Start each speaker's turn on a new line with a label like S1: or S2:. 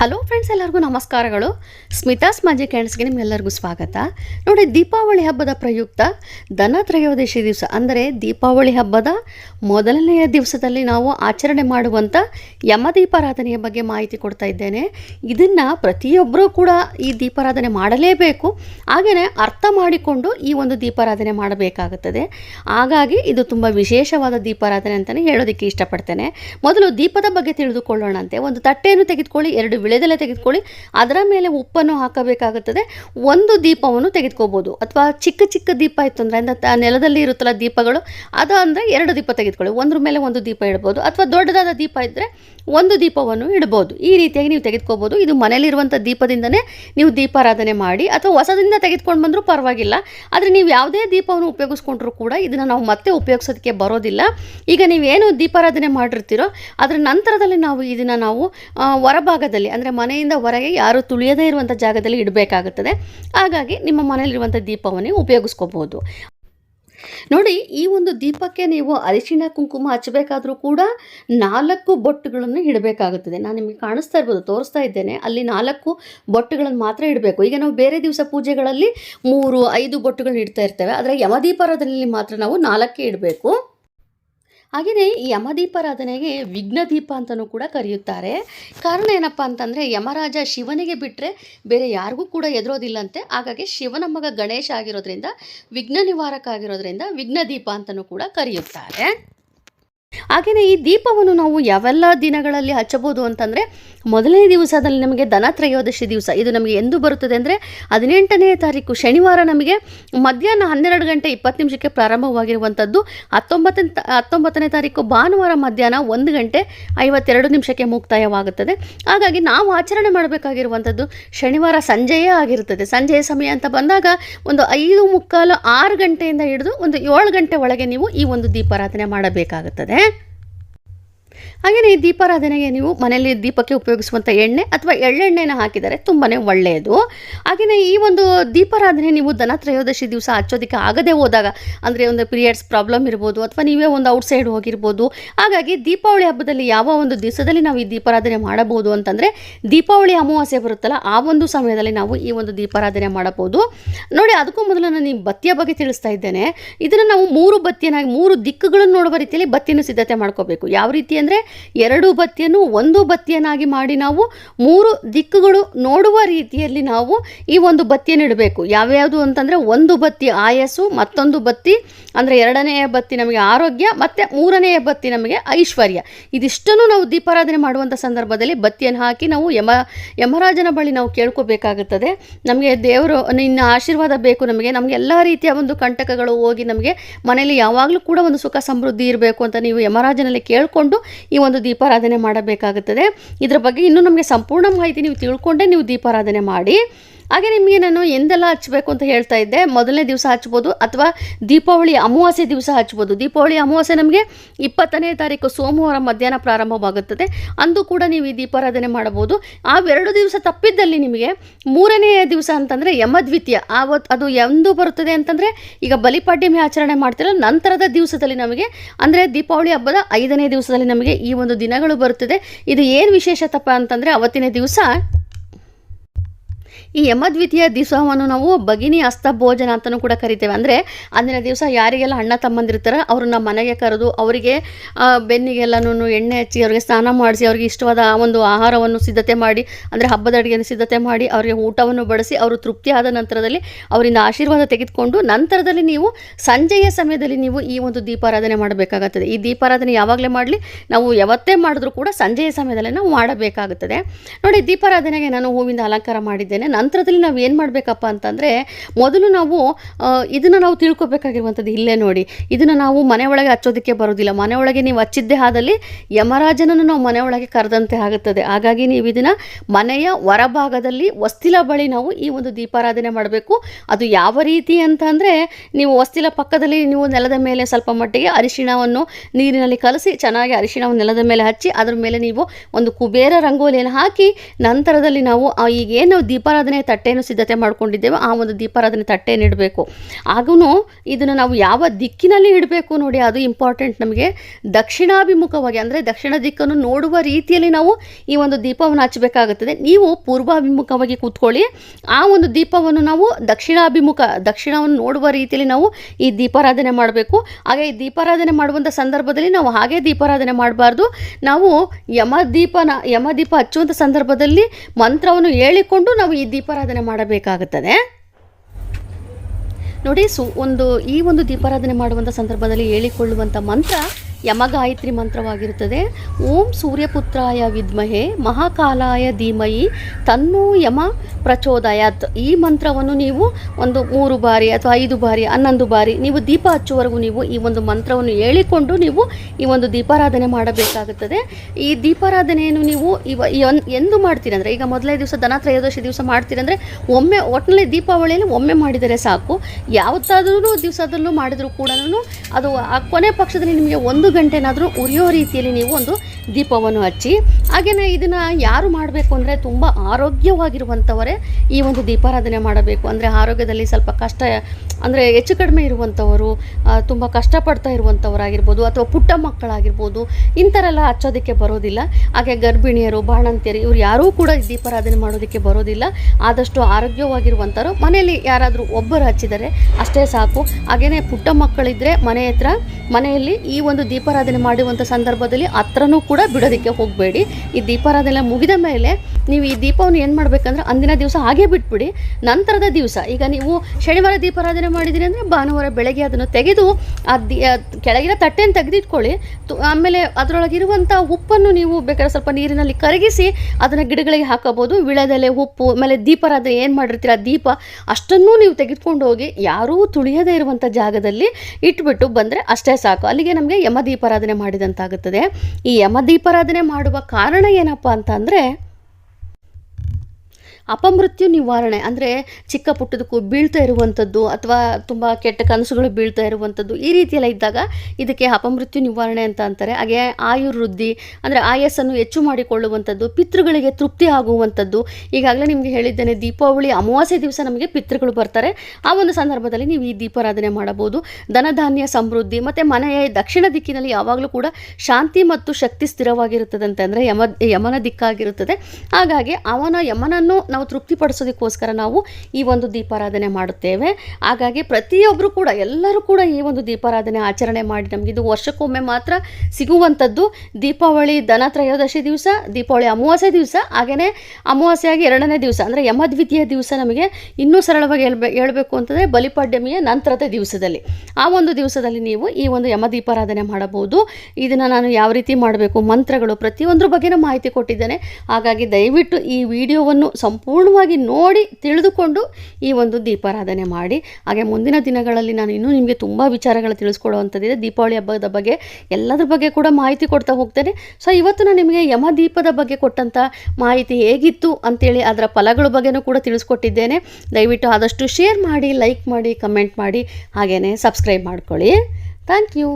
S1: Hello friends ಎಲ್ಲರಿಗೂ ನಮಸ್ಕಾರಗಳು. ಸ್ಮಿತಾಸ್ ಮಾಜಿ ಕ್ಯಾಂಡ್ಸ್ಗೆ ನಿಮ್ಮೆಲ್ಲರಿಗೂ ಸ್ವಾಗತ. ನೋಡಿ, ದೀಪಾವಳಿ ಹಬ್ಬದ ಪ್ರಯುಕ್ತ ಧನ ತ್ರಯೋದಶಿ ದಿವಸ ಅಂದರೆ ದೀಪಾವಳಿ ಹಬ್ಬದ ಮೊದಲನೆಯ ದಿವಸದಲ್ಲಿ ನಾವು ಆಚರಣೆ ಮಾಡುವಂಥ ಯಮದೀಪಾರಾಧನೆಯ ಬಗ್ಗೆ ಮಾಹಿತಿ ಕೊಡ್ತಾ ಇದ್ದೇನೆ. ಇದನ್ನು ಪ್ರತಿಯೊಬ್ಬರೂ ಕೂಡ ಈ ದೀಪಾರಾಧನೆ ಮಾಡಲೇಬೇಕು. ಹಾಗೆಯೇ ಅರ್ಥ ಮಾಡಿಕೊಂಡು ಈ ಒಂದು ದೀಪಾರಾಧನೆ ಮಾಡಬೇಕಾಗುತ್ತದೆ. ಹಾಗಾಗಿ ಇದು ತುಂಬ ವಿಶೇಷವಾದ ದೀಪಾರಾಧನೆ ಅಂತಲೇ ಹೇಳೋದಕ್ಕೆ ಇಷ್ಟಪಡ್ತೇನೆ. ಮೊದಲು ದೀಪದ ಬಗ್ಗೆ ತಿಳಿದುಕೊಳ್ಳೋಣಂತೆ. ಒಂದು ತಟ್ಟೆಯನ್ನು ತೆಗೆದುಕೊಳ್ಳಿ, ಎರಡು ವಿಳೆದೆಲೆ ತೆಗೆದುಕೊಳ್ಳಿ. ಅದರ ಮೇಲೆ ಉಪ್ಪನ್ನು ಹಾಕಬೇಕಾಗುತ್ತದೆ. ಒಂದು ದೀಪವನ್ನು ತೆಗೆದುಕೋಬೋದು ಅಥವಾ ಚಿಕ್ಕ ಚಿಕ್ಕ ದೀಪ ಇತ್ತು ಅಂದರೆ ಅಂದರೆ ನೆಲದಲ್ಲಿ ಇರುತ್ತಲ್ಲ ದೀಪಗಳು, ಅದು ಅಂದರೆ ಎರಡು ದೀಪ ತೆಗೆದುಕೊಳ್ಳಿ. ಒಂದ್ರ ಮೇಲೆ ಒಂದು ದೀಪ ಇಡ್ಬೋದು. ಅಥವಾ ದೊಡ್ಡದಾದ ದೀಪ ಇದ್ದರೆ ಒಂದು ದೀಪವನ್ನು ಇಡ್ಬೋದು. ಈ ರೀತಿಯಾಗಿ ನೀವು ತೆಗೆದುಕೋಬೋದು ಇದು ಮನೇಲಿರುವಂಥ ದೀಪದಿಂದನೇ ನೀವು ದೀಪಾರಾಧನೆ ಮಾಡಿ, ಅಥವಾ ಹೊಸದಿಂದ ತೆಗೆದುಕೊಂಡು ಬಂದರೂ ಪರವಾಗಿಲ್ಲ. ಆದರೆ ನೀವು ಯಾವುದೇ ದೀಪವನ್ನು ಉಪಯೋಗಿಸ್ಕೊಂಡ್ರೂ ಕೂಡ ಇದನ್ನು ನಾವು ಮತ್ತೆ ಉಪಯೋಗಿಸೋದಕ್ಕೆ ಬರೋದಿಲ್ಲ. ಈಗ ನೀವೇನು ದೀಪಾರಾಧನೆ ಮಾಡಿರ್ತೀರೋ, ಅದರ ನಂತರದಲ್ಲಿ ನಾವು ಇದನ್ನು ನಾವು ಹೊರಭಾಗದಲ್ಲಿ ಅಂದರೆ ಮನೆಯಿಂದ ಹೊರಗೆ ಯಾರು ತುಳಿಯದೇ ಇರುವಂಥ ಜಾಗದಲ್ಲಿ ಇಡಬೇಕಾಗುತ್ತದೆ. ಹಾಗಾಗಿ ನಿಮ್ಮ ಮನೆಯಲ್ಲಿರುವಂಥ ದೀಪವನ್ನೇ ಉಪಯೋಗಿಸ್ಕೋಬೋದು ನೋಡಿ, ಈ ಒಂದು ದೀಪಕ್ಕೆ ನೀವು ಅರಿಶಿಣ ಕುಂಕುಮ ಹಚ್ಚಬೇಕಾದ್ರೂ ಕೂಡ ನಾಲ್ಕು ಬೊಟ್ಟುಗಳನ್ನು ಇಡಬೇಕಾಗುತ್ತದೆ. ನಾನು ನಿಮಗೆ ಕಾಣಿಸ್ತಾ ಇರ್ಬೋದು, ತೋರಿಸ್ತಾ ಇದ್ದೇನೆ. ಅಲ್ಲಿ ನಾಲ್ಕು ಬೊಟ್ಟುಗಳನ್ನು ಮಾತ್ರ ಇಡಬೇಕು. ಈಗ ನಾವು ಬೇರೆ ದಿವಸ ಪೂಜೆಗಳಲ್ಲಿ ಮೂರು, ಐದು ಬೊಟ್ಟುಗಳನ್ನ ಇಡ್ತಾ ಇರ್ತೇವೆ. ಆದರೆ ಯಮದೀಪಾರಾಧನೆಯಲ್ಲಿ ಮಾತ್ರ ನಾವು ನಾಲ್ಕೇ ಇಡಬೇಕು. ಹಾಗೆಯೇ ಈ ಯಮದೀಪಾರಾಧನೆಗೆ ವಿಘ್ನ ದೀಪ ಅಂತಲೂ ಕೂಡ ಕರೆಯುತ್ತಾರೆ. ಕಾರಣ ಏನಪ್ಪ ಅಂತಂದರೆ, ಯಮರಾಜ ಶಿವನಿಗೆ ಬಿಟ್ಟರೆ ಬೇರೆ ಯಾರಿಗೂ ಕೂಡ ಎದುರೋದಿಲ್ಲಂತೆ. ಹಾಗಾಗಿ ಶಿವನ ಮಗ ಗಣೇಶ ಆಗಿರೋದ್ರಿಂದ, ವಿಘ್ನ ನಿವಾರಕ ಆಗಿರೋದ್ರಿಂದ ವಿಘ್ನ ದೀಪ ಅಂತಲೂ ಕೂಡ ಕರೆಯುತ್ತಾರೆ. ಹಾಗೆಯೇ ಈ ದೀಪವನ್ನು ನಾವು ಯಾವೆಲ್ಲ ದಿನಗಳಲ್ಲಿ ಹಚ್ಚಬಹುದು ಅಂತಂದರೆ ಮೊದಲನೇ ದಿವಸದಲ್ಲಿ ನಮಗೆ ಧನತ್ರಯೋದಶಿ ದಿವಸ. ಇದು ನಮಗೆ ಎಂದು ಬರುತ್ತದೆ ಅಂದರೆ ಹದಿನೆಂಟನೇ ತಾರೀಕು ಶನಿವಾರ ನಮಗೆ ಮಧ್ಯಾಹ್ನ ಹನ್ನೆರಡು ಗಂಟೆ ಇಪ್ಪತ್ತು ನಿಮಿಷಕ್ಕೆ ಪ್ರಾರಂಭವಾಗಿರುವಂಥದ್ದು. ಹತ್ತೊಂಬತ್ತನೇ ಹತ್ತೊಂಬತ್ತನೇ ತಾರೀಕು ಭಾನುವಾರ ಮಧ್ಯಾಹ್ನ ಒಂದು ಗಂಟೆ ಐವತ್ತೆರಡು ನಿಮಿಷಕ್ಕೆ ಮುಕ್ತಾಯವಾಗುತ್ತದೆ. ಹಾಗಾಗಿ ನಾವು ಆಚರಣೆ ಮಾಡಬೇಕಾಗಿರುವಂಥದ್ದು ಶನಿವಾರ ಸಂಜೆಯೇ ಆಗಿರುತ್ತದೆ. ಸಂಜೆಯ ಸಮಯ ಅಂತ ಬಂದಾಗ ಒಂದು ಐದು ಮುಕ್ಕಾಲು ಆರು ಗಂಟೆಯಿಂದ ಹಿಡಿದು ಒಂದು ಏಳು ಗಂಟೆ ಒಳಗೆ ನೀವು ಈ ಒಂದು ದೀಪಾರಾಧನೆ ಮಾಡಬೇಕಾಗುತ್ತದೆ. ಹಾಗೆಯೇ ಈ ದೀಪಾರಾಧನೆಗೆ ನೀವು ಮನೆಯಲ್ಲಿ ದೀಪಕ್ಕೆ ಉಪಯೋಗಿಸುವಂಥ ಎಣ್ಣೆ ಅಥವಾ ಎಳ್ಳೆಣ್ಣೆನ ಹಾಕಿದರೆ ತುಂಬಾ ಒಳ್ಳೆಯದು. ಹಾಗೆಯೇ ಈ ಒಂದು ದೀಪಾರಾಧನೆ ನೀವು ದನ ತ್ರಯೋದಶಿ ದಿವಸ ಹಚ್ಚೋದಕ್ಕೆ ಆಗದೆ ಹೋದಾಗ, ಅಂದರೆ ಒಂದು ಪೀರಿಯಡ್ಸ್ ಪ್ರಾಬ್ಲಮ್ ಇರ್ಬೋದು ಅಥವಾ ನೀವೇ ಒಂದು ಔಟ್ಸೈಡ್ ಹೋಗಿರ್ಬೋದು, ಹಾಗಾಗಿ ದೀಪಾವಳಿ ಹಬ್ಬದಲ್ಲಿ ಯಾವ ಒಂದು ದಿವಸದಲ್ಲಿ ನಾವು ಈ ದೀಪಾರಾಧನೆ ಮಾಡಬಹುದು ಅಂತಂದರೆ ದೀಪಾವಳಿ ಅಮಾವಾಸ್ಯೆ ಬರುತ್ತಲ್ಲ, ಆ ಒಂದು ಸಮಯದಲ್ಲಿ ನಾವು ಈ ಒಂದು ದೀಪಾರಾಧನೆ ಮಾಡಬಹುದು. ನೋಡಿ, ಅದಕ್ಕೂ ಮೊದಲು ನಾನು ಈ ಬತ್ತಿಯ ಬಗ್ಗೆ ತಿಳಿಸ್ತಾ ಇದ್ದೇನೆ. ಇದನ್ನು ನಾವು ಮೂರು ಬತ್ತಿಯನ್ನಾಗಿ, ಮೂರು ದಿಕ್ಕುಗಳನ್ನು ನೋಡುವ ರೀತಿಯಲ್ಲಿ ಬತ್ತಿಯನ್ನು ಸಿದ್ಧತೆ ಮಾಡ್ಕೋಬೇಕು. ಯಾವ ರೀತಿ ಅಂದರೆ ಎರಡು ಬತ್ತಿಯನ್ನು ಒಂದು ಬತ್ತಿಯನ್ನಾಗಿ ಮಾಡಿ ನಾವು ಮೂರು ದಿಕ್ಕುಗಳು ನೋಡುವ ರೀತಿಯಲ್ಲಿ ನಾವು ಈ ಒಂದು ಬತ್ತಿಯನ್ನು ಇಡಬೇಕು. ಯಾವ್ಯಾವುದು ಅಂತಂದರೆ ಒಂದು ಬತ್ತಿ ಆಯಸ್ಸು, ಮತ್ತೊಂದು ಬತ್ತಿ ಅಂದರೆ ಎರಡನೆಯ ಬತ್ತಿ ನಮಗೆ ಆರೋಗ್ಯ, ಮತ್ತು ಮೂರನೆಯ ಬತ್ತಿ ನಮಗೆ ಐಶ್ವರ್ಯ. ಇದಿಷ್ಟನ್ನು ನಾವು ದೀಪಾರಾಧನೆ ಮಾಡುವಂಥ ಸಂದರ್ಭದಲ್ಲಿ ಬತ್ತಿಯನ್ನು ಹಾಕಿ ನಾವು ಯಮ, ಯಮರಾಜನ ಬಳಿ ನಾವು ಕೇಳ್ಕೋಬೇಕಾಗುತ್ತದೆ. ನಮಗೆ ದೇವರು, ನಿನ್ನ ಆಶೀರ್ವಾದ ಬೇಕು ನಮಗೆ. ನಮಗೆ ಎಲ್ಲ ರೀತಿಯ ಒಂದು ಕಂಟಕಗಳು ಹೋಗಿ ನಮಗೆ ಮನೆಯಲ್ಲಿ ಯಾವಾಗಲೂ ಕೂಡ ಒಂದು ಸುಖ, ಸಮೃದ್ಧಿ ಇರಬೇಕು ಅಂತ ನೀವು ಯಮರಾಜನಲ್ಲಿ ಕೇಳಿಕೊಂಡು ಒಂದು ದೀಪಾರಾಧನೆ ಮಾಡಬೇಕಾಗುತ್ತದೆ. ಇದರ ಬಗ್ಗೆ ಇನ್ನೂ ನಮಗೆ ಸಂಪೂರ್ಣ ಮಾಹಿತಿ ನೀವು ತಿಳ್ಕೊಂಡೇ ನೀವು ದೀಪಾರಾಧನೆ ಮಾಡಿ. ಹಾಗೆ ನಿಮಗೆ ನಾನು ಎಂದೆಲ್ಲ ಹಚ್ಚಬೇಕು ಅಂತ ಹೇಳ್ತಾ ಇದ್ದೆ. ಮೊದಲನೇ ದಿವಸ ಹಚ್ಬೋದು ಅಥವಾ ದೀಪಾವಳಿ ಅಮಾವಾಸ್ಯೆ ದಿವಸ ಹಚ್ಬೋದು. ದೀಪಾವಳಿ ಅಮಾವಾಸ್ಯೆ ನಮಗೆ ಇಪ್ಪತ್ತನೇ ತಾರೀಕು ಸೋಮವಾರ ಮಧ್ಯಾಹ್ನ ಪ್ರಾರಂಭವಾಗುತ್ತದೆ. ಅಂದು ಕೂಡ ನೀವು ಈ ದೀಪಾರಾಧನೆ ಮಾಡಬಹುದು. ಅವೆರಡು ದಿವಸ ತಪ್ಪಿದ್ದಲ್ಲಿ ನಿಮಗೆ ಮೂರನೆಯ ದಿವಸ ಅಂತಂದರೆ ಯಮದ್ವಿತೀಯ. ಆವತ್ತು ಅದು ಎಂದು ಬರುತ್ತದೆ ಅಂತಂದರೆ ಈಗ ಬಲಿಪಾಡ್ಯಮಿ ಆಚರಣೆ ಮಾಡ್ತಿರೋ ನಂತರದ ದಿವಸದಲ್ಲಿ ನಮಗೆ ಅಂದರೆ ದೀಪಾವಳಿ ಹಬ್ಬದ ಐದನೇ ದಿವಸದಲ್ಲಿ ನಮಗೆ ಈ ಒಂದು ದಿನಗಳು ಬರುತ್ತದೆ. ಇದು ಏನು ವಿಶೇಷತಪ್ಪ ಅಂತಂದರೆ ಅವತ್ತಿನ ದಿವಸ ಈ ಯಮದ್ವಿತೀಯ ದಿವಸವನ್ನು ನಾವು ಭಗಿನಿ ಹಸ್ತ ಭೋಜನ ಅಂತಲೂ ಕೂಡ ಕರಿತೇವೆ. ಅಂದರೆ ಅಂದಿನ ದಿವಸ ಯಾರಿಗೆಲ್ಲ ಅಣ್ಣ ತಮ್ಮಂದಿರ್ತಾರೆ ಅವ್ರನ್ನ ಮನೆಗೆ ಕರೆದು ಅವರಿಗೆ ಬೆನ್ನಿಗೆಲ್ಲನೂ ಎಣ್ಣೆ ಹಚ್ಚಿ ಅವರಿಗೆ ಸ್ನಾನ ಮಾಡಿಸಿ ಅವ್ರಿಗೆ ಇಷ್ಟವಾದ ಆ ಒಂದು ಆಹಾರವನ್ನು ಸಿದ್ಧತೆ ಮಾಡಿ, ಅಂದರೆ ಹಬ್ಬದ ಅಡುಗೆಯನ್ನು ಸಿದ್ಧತೆ ಮಾಡಿ ಅವರಿಗೆ ಊಟವನ್ನು ಬಡಿಸಿ ಅವರು ತೃಪ್ತಿಯಾದ ನಂತರದಲ್ಲಿ ಅವರಿಂದ ಆಶೀರ್ವಾದ ತೆಗೆದುಕೊಂಡು ನಂತರದಲ್ಲಿ ನೀವು ಸಂಜೆಯ ಸಮಯದಲ್ಲಿ ನೀವು ಈ ಒಂದು ದೀಪಾರಾಧನೆ ಮಾಡಬೇಕಾಗುತ್ತದೆ. ಈ ದೀಪಾರಾಧನೆ ಯಾವಾಗಲೇ ಮಾಡಲಿ, ನಾವು ಯಾವತ್ತೇ ಮಾಡಿದ್ರೂ ಕೂಡ ಸಂಜೆಯ ಸಮಯದಲ್ಲಿ ನಾವು ಮಾಡಬೇಕಾಗುತ್ತದೆ. ನೋಡಿ ದೀಪಾರಾಧನೆಗೆ ನಾನು ಹೂವಿಂದ ಅಲಂಕಾರ ಮಾಡಿದ್ದೇನೆ. ನಂತರದಲ್ಲಿ ನಾವು ಏನು ಮಾಡಬೇಕಪ್ಪ ಅಂತಂದರೆ, ಮೊದಲು ನಾವು ಇದನ್ನು ನಾವು ತಿಳ್ಕೊಬೇಕಾಗಿರುವಂಥದ್ದು ಇಲ್ಲೇ ನೋಡಿ. ಇದನ್ನು ನಾವು ಮನೆಯೊಳಗೆ ಹಚ್ಚೋದಕ್ಕೆ ಬರೋದಿಲ್ಲ. ಮನೆಯೊಳಗೆ ನೀವು ಹಚ್ಚಿದ್ದೇ ಆದಲ್ಲಿ ಯಮರಾಜನನ್ನು ನಾವು ಮನೆಯೊಳಗೆ ಕರೆದಂತೆ ಆಗುತ್ತದೆ. ಹಾಗಾಗಿ ನೀವು ಇದನ್ನು ಮನೆಯ ಹೊರಭಾಗದಲ್ಲಿ ವಸ್ತಿಲ ಬಳಿ ನಾವು ಈ ಒಂದು ದೀಪಾರಾಧನೆ ಮಾಡಬೇಕು. ಅದು ಯಾವ ರೀತಿ ಅಂತ ಅಂದರೆ, ನೀವು ವಸ್ತಿಲ ಪಕ್ಕದಲ್ಲಿ ನೀವು ನೆಲದ ಮೇಲೆ ಸ್ವಲ್ಪ ಮಟ್ಟಿಗೆ ಅರಿಶಿಣವನ್ನು ನೀರಿನಲ್ಲಿ ಕಲಸಿ, ಚೆನ್ನಾಗಿ ಅರಿಶಿಣವನ್ನು ನೆಲದ ಮೇಲೆ ಹಚ್ಚಿ, ಅದರ ಮೇಲೆ ನೀವು ಒಂದು ಕುಬೇರ ರಂಗೋಲಿಯನ್ನು ಹಾಕಿ, ನಂತರದಲ್ಲಿ ನಾವು ಈಗ ನಾವು ದೀಪಾರಾಧನೆ ದೀಪಾರಾಧನೆ ತಟ್ಟೆಯನ್ನು ಸಿದ್ಧತೆ ಮಾಡ್ಕೊಂಡಿದ್ದೇವೆ, ಆ ಒಂದು ದೀಪಾರಾಧನೆ ತಟ್ಟೆಯನ್ನು ಇಡಬೇಕು. ಆಗೂ ಇದನ್ನು ನಾವು ಯಾವ ದಿಕ್ಕಿನಲ್ಲಿ ಇಡಬೇಕು ನೋಡಿ ಅದು ಇಂಪಾರ್ಟೆಂಟ್ ನಮಗೆ. ದಕ್ಷಿಣಾಭಿಮುಖವಾಗಿ ಅಂದರೆ ದಕ್ಷಿಣ ದಿಕ್ಕನ್ನು ನೋಡುವ ರೀತಿಯಲ್ಲಿ ನಾವು ಈ ಒಂದು ದೀಪವನ್ನು ಹಚ್ಚಬೇಕಾಗುತ್ತದೆ. ನೀವು ಪೂರ್ವಾಭಿಮುಖವಾಗಿ ಕೂತ್ಕೊಳ್ಳಿ. ಆ ಒಂದು ದೀಪವನ್ನು ನಾವು ದಕ್ಷಿಣಾಭಿಮುಖ, ದಕ್ಷಿಣವನ್ನು ನೋಡುವ ರೀತಿಯಲ್ಲಿ ನಾವು ಈ ದೀಪಾರಾಧನೆ ಮಾಡಬೇಕು. ಹಾಗೆ ಈ ದೀಪಾರಾಧನೆ ಮಾಡುವಂಥ ಸಂದರ್ಭದಲ್ಲಿ ನಾವು ಹಾಗೆ ದೀಪಾರಾಧನೆ ಮಾಡಬಾರ್ದು. ನಾವು ಯಮದೀಪನ, ಯಮದೀಪ ಹಚ್ಚುವಂಥ ಸಂದರ್ಭದಲ್ಲಿ ಮಂತ್ರವನ್ನು ಹೇಳಿಕೊಂಡು ನಾವು ಈ ದೀಪಾರಾಧನೆ ಮಾಡಬೇಕಾಗುತ್ತದೆ. ನೋಡಿ ಸು ಒಂದು ಈ ಒಂದು ದೀಪಾರಾಧನೆ ಮಾಡುವಂಥ ಸಂದರ್ಭದಲ್ಲಿ ಹೇಳಿಕೊಳ್ಳುವಂಥ ಮಂತ್ರ ಯಮಗಾಯತ್ರಿ ಮಂತ್ರವಾಗಿರುತ್ತದೆ. ಓಂ ಸೂರ್ಯಪುತ್ರಾಯ ವಿದ್ಮಹೆ ಮಹಾಕಾಲಾಯ ಧೀಮಯಿ ತನ್ನೂ ಯಮ ಪ್ರಚೋದಯಾತ್. ಈ ಮಂತ್ರವನ್ನು ನೀವು ಒಂದು ಮೂರು ಬಾರಿ ಅಥವಾ ಐದು ಬಾರಿ, ಹನ್ನೊಂದು ಬಾರಿ, ನೀವು ದೀಪ ಹಚ್ಚುವವರೆಗೂ ನೀವು ಈ ಒಂದು ಮಂತ್ರವನ್ನು ಹೇಳಿಕೊಂಡು ನೀವು ಈ ಒಂದು ದೀಪಾರಾಧನೆ ಮಾಡಬೇಕಾಗುತ್ತದೆ. ಈ ದೀಪಾರಾಧನೆಯನ್ನು ನೀವು ಇವ ಎಂದು ಮಾಡ್ತೀರಿ ಅಂದರೆ ಈಗ ಮೊದಲನೇ ದಿವಸ ದನ ತ್ರಯೋದಶಿ ದಿವಸ ಮಾಡ್ತೀರಂದರೆ, ಒಮ್ಮೆ ಒಟ್ಟಿನಲ್ಲಿ ದೀಪಾವಳಿಯಲ್ಲಿ ಒಮ್ಮೆ ಮಾಡಿದರೆ ಸಾಕು. ಯಾವುದಾದ್ರೂ ದಿವಸದಲ್ಲೂ ಮಾಡಿದರೂ ಕೂಡ ಅದು ಆ ಕೊನೆ ಪಕ್ಷದಲ್ಲಿ ನಿಮಗೆ ಒಂದು ಗಂಟೆನಾದರೂ ಉರಿಯೋ ರೀತಿಯಲ್ಲಿ ನೀವು ಒಂದು ದೀಪವನ್ನು ಹಚ್ಚಿ ಹಾಗೆಯೇ ಇದನ್ನು ಯಾರು ಮಾಡಬೇಕು ಅಂದರೆ ತುಂಬ ಆರೋಗ್ಯವಾಗಿರುವಂಥವರೇ ಈ ಒಂದು ದೀಪಾರಾಧನೆ ಮಾಡಬೇಕು. ಅಂದರೆ ಆರೋಗ್ಯದಲ್ಲಿ ಸ್ವಲ್ಪ ಕಷ್ಟ, ಅಂದರೆ ಹೆಚ್ಚು ಕಡಿಮೆ ಇರುವಂಥವರು ತುಂಬ ಕಷ್ಟಪಡ್ತಾ ಇರುವಂಥವರಾಗಿರ್ಬೋದು ಅಥವಾ ಪುಟ್ಟ ಮಕ್ಕಳಾಗಿರ್ಬೋದು, ಇಂಥರೆಲ್ಲ ಹಚ್ಚೋದಕ್ಕೆ ಬರೋದಿಲ್ಲ. ಹಾಗೆ ಗರ್ಭಿಣಿಯರು, ಬಾಣಂತಿಯರು, ಇವ್ರು ಯಾರೂ ಕೂಡ ದೀಪಾರಾಧನೆ ಮಾಡೋದಕ್ಕೆ ಬರೋದಿಲ್ಲ. ಆದಷ್ಟು ಆರೋಗ್ಯವಾಗಿರುವಂಥವ್ರು ಮನೆಯಲ್ಲಿ ಯಾರಾದರೂ ಒಬ್ಬರು ಹಚ್ಚಿದರೆ ಅಷ್ಟೇ ಸಾಕು. ಹಾಗೆಯೇ ಪುಟ್ಟ ಮಕ್ಕಳಿದ್ದರೆ ಮನೆ ಹತ್ರ, ಮನೆಯಲ್ಲಿ ಈ ಒಂದು ದೀಪಾರಾಧನೆ ಮಾಡುವಂಥ ಸಂದರ್ಭದಲ್ಲಿ ಹತ್ರನೂ ಕೂಡ ಬಿಡೋದಕ್ಕೆ ಹೋಗಬೇಡಿ. ಈ ದೀಪಾರಾಧನೆ ಮುಗಿದ ಮೇಲೆ ನೀವು ಈ ದೀಪವನ್ನು ಏನು ಮಾಡಬೇಕಂದ್ರೆ ಅಂದಿನ ದಿವಸ ಹಾಗೆ ಬಿಟ್ಬಿಡಿ, ನಂತರದ ದಿವಸ, ಈಗ ನೀವು ಶನಿವಾರ ದೀಪಾರಾಧನೆ ಮಾಡಿದ್ದೀರಿ ಅಂದರೆ ಭಾನುವಾರ ಬೆಳಗ್ಗೆ ಅದನ್ನು ತೆಗೆದು ಆ ದಿ ಆ ಕೆಳಗಿನ ತಟ್ಟೆಯನ್ನು ತೆಗೆದಿಟ್ಕೊಳ್ಳಿ. ಆಮೇಲೆ ಅದರೊಳಗಿರುವಂಥ ಉಪ್ಪನ್ನು ನೀವು ಬೇಕಾದ್ರೆ ಸ್ವಲ್ಪ ನೀರಿನಲ್ಲಿ ಕರಗಿಸಿ ಅದನ್ನು ಗಿಡಗಳಿಗೆ ಹಾಕೋಬೋದು ವಿಳೆದೆಲೆ ಉಪ್ಪು, ಆಮೇಲೆ ದೀಪಾರಾಧನೆ ಏನು ಮಾಡಿರ್ತೀರ, ದೀಪ, ಅಷ್ಟನ್ನೂ ನೀವು ತೆಗೆದುಕೊಂಡು ಹೋಗಿ ಯಾರೂ ತುಳಿಯದೇ ಇರುವಂಥ ಜಾಗದಲ್ಲಿ ಇಟ್ಬಿಟ್ಟು ಬಂದರೆ ಅಷ್ಟೇ ಸಾಕು. ಅಲ್ಲಿಗೆ ನಮಗೆ ಯಮ ದೀಪಾರಾಧನೆ ಮಾಡಿದಂತಾಗುತ್ತದೆ. ಈ ಯಮ ದೀಪಾರಾಧನೆ ಮಾಡುವ ಕಾರಣ ಏನಪ್ಪ ಅಂತ ಅಂದರೆ ಅಪಮೃತ್ಯು ನಿವಾರಣೆ, ಅಂದರೆ ಚಿಕ್ಕ ಪುಟ್ಟದಕ್ಕೂ ಬೀಳ್ತಾ ಇರುವಂಥದ್ದು ಅಥವಾ ತುಂಬ ಕೆಟ್ಟ ಕನಸುಗಳು ಬೀಳ್ತಾ ಇರುವಂಥದ್ದು ಈ ರೀತಿಯೆಲ್ಲ ಇದ್ದಾಗ ಇದಕ್ಕೆ ಅಪಮೃತ್ಯು ನಿವಾರಣೆ ಅಂತ ಅಂತಾರೆ. ಹಾಗೆ ಆಯುರ್ವೃದ್ಧಿ ಅಂದರೆ ಆಯಸ್ಸನ್ನು ಹೆಚ್ಚು ಮಾಡಿಕೊಳ್ಳುವಂಥದ್ದು, ಪಿತೃಗಳಿಗೆ ತೃಪ್ತಿ ಆಗುವಂಥದ್ದು. ಈಗಾಗಲೇ ನಿಮಗೆ ಹೇಳಿದ್ದೇನೆ, ದೀಪಾವಳಿ ಅಮಾವಾಸ್ಯೆ ದಿವಸ ನಮಗೆ ಪಿತೃಗಳು ಬರ್ತಾರೆ. ಆ ಒಂದು ಸಂದರ್ಭದಲ್ಲಿ ನೀವು ಈ ದೀಪಾರಾಧನೆ ಮಾಡಬಹುದು. ಧನಧಾನ್ಯ ಸಮೃದ್ಧಿ, ಮತ್ತು ಮನೆಯ ದಕ್ಷಿಣ ದಿಕ್ಕಿನಲ್ಲಿ ಯಾವಾಗಲೂ ಕೂಡ ಶಾಂತಿ ಮತ್ತು ಶಕ್ತಿ ಸ್ಥಿರವಾಗಿರುತ್ತದೆ ಅಂತಂದರೆ ಯಮ, ಯಮನ ದಿಕ್ಕಾಗಿರುತ್ತದೆ. ಹಾಗಾಗಿ ಅವನ ಯಮನನ್ನು ನಾವು ತೃಪ್ತಿಪಡಿಸೋದಕ್ಕೋಸ್ಕರ ನಾವು ಈ ಒಂದು ದೀಪಾರಾಧನೆ ಮಾಡುತ್ತೇವೆ. ಹಾಗಾಗಿ ಪ್ರತಿಯೊಬ್ಬರು ಕೂಡ, ಎಲ್ಲರೂ ಕೂಡ ಈ ಒಂದು ದೀಪಾರಾಧನೆ ಆಚರಣೆ ಮಾಡಿ. ನಮಗೆ ಇದು ವರ್ಷಕ್ಕೊಮ್ಮೆ ಮಾತ್ರ ಸಿಗುವಂಥದ್ದು. ದೀಪಾವಳಿ ಧನ ತ್ರಯೋದಶಿ ದಿವಸ, ದೀಪಾವಳಿ ಅಮಾವಾಸ್ಯೆ ದಿವಸ ಹಾಗೆಯೇ ಅಮಾವಾಸ್ಯೆಯಾಗಿ ಎರಡನೇ ದಿವಸ, ಅಂದರೆ ಯಮದ್ವಿತೀಯ ದಿವಸ ನಮಗೆ ಇನ್ನೂ ಸರಳವಾಗಿ ಹೇಳ್ಬೇ, ಹೇಳಬೇಕು ಅಂತಂದರೆ ಬಲಿಪಾಡ್ಯಮಿಯ ನಂತರದ ದಿವಸದಲ್ಲಿ. ಆ ಒಂದು ದಿವಸದಲ್ಲಿ ನೀವು ಈ ಒಂದು ಯಮ ದೀಪಾರಾಧನೆ ಮಾಡಬಹುದು. ಇದನ್ನು ನಾನು ಯಾವ ರೀತಿ ಮಾಡಬೇಕು, ಮಂತ್ರಗಳು ಪ್ರತಿಯೊಂದ್ರ ಬಗ್ಗೆನೂ ಮಾಹಿತಿ ಕೊಟ್ಟಿದ್ದೇನೆ. ಹಾಗಾಗಿ ದಯವಿಟ್ಟು ಈ ವಿಡಿಯೋವನ್ನು ಸಂಪೂರ್ಣವಾಗಿ ನೋಡಿ ತಿಳಿದುಕೊಂಡು ಈ ಒಂದು ದೀಪಾರಾಧನೆ ಮಾಡಿ. ಹಾಗೆ ಮುಂದಿನ ದಿನಗಳಲ್ಲಿ ನಾನು ಇನ್ನೂ ನಿಮಗೆ ತುಂಬ ವಿಚಾರಗಳು ತಿಳಿಸ್ಕೊಡುವಂಥದ್ದಿದೆ. ದೀಪಾವಳಿ ಹಬ್ಬದ ಬಗ್ಗೆ ಎಲ್ಲದ್ರ ಬಗ್ಗೆ ಕೂಡ ಮಾಹಿತಿ ಕೊಡ್ತಾ ಹೋಗ್ತೇನೆ. ಸೊ ಇವತ್ತು ನಾನು ನಿಮಗೆ ಯಮದೀಪದ ಬಗ್ಗೆ ಕೊಟ್ಟಂಥ ಮಾಹಿತಿ ಹೇಗಿತ್ತು ಅಂತೇಳಿ ಅದರ ಫಲಗಳ ಬಗ್ಗೆನೂ ಕೂಡ ತಿಳಿಸ್ಕೊಟ್ಟಿದ್ದೇನೆ. ದಯವಿಟ್ಟು ಆದಷ್ಟು ಶೇರ್ ಮಾಡಿ, ಲೈಕ್ ಮಾಡಿ, ಕಮೆಂಟ್ ಮಾಡಿ ಹಾಗೆಯೇ ಸಬ್ಸ್ಕ್ರೈಬ್ ಮಾಡ್ಕೊಳ್ಳಿ. Thank you.